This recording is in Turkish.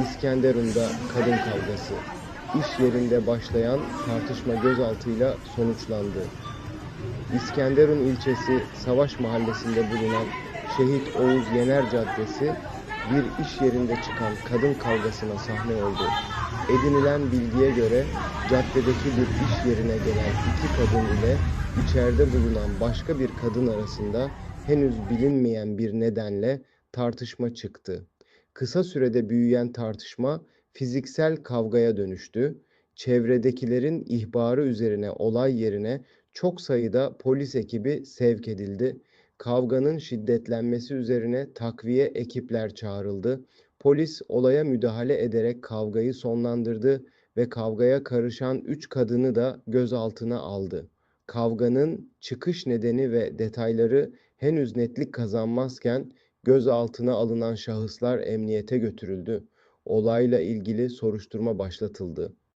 İskenderun'da kadın kavgası. İş yerinde başlayan tartışma gözaltıyla sonuçlandı. İskenderun ilçesi Savaş Mahallesi'nde bulunan Şehit Oğuz Yener Caddesi bir iş yerinde çıkan kadın kavgasına sahne oldu. Edinilen bilgiye göre caddedeki bir iş yerine gelen iki kadın ile içeride bulunan başka bir kadın arasında henüz bilinmeyen bir nedenle tartışma çıktı. Kısa sürede büyüyen tartışma fiziksel kavgaya dönüştü. Çevredekilerin ihbarı üzerine olay yerine çok sayıda polis ekibi sevk edildi. Kavganın şiddetlenmesi üzerine takviye ekipler çağrıldı. Polis olaya müdahale ederek kavgayı sonlandırdı ve kavgaya karışan 3 kadını da gözaltına aldı. Kavganın çıkış nedeni ve detayları henüz netlik kazanmazken gözaltına alınan şahıslar emniyete götürüldü. Olayla ilgili soruşturma başlatıldı.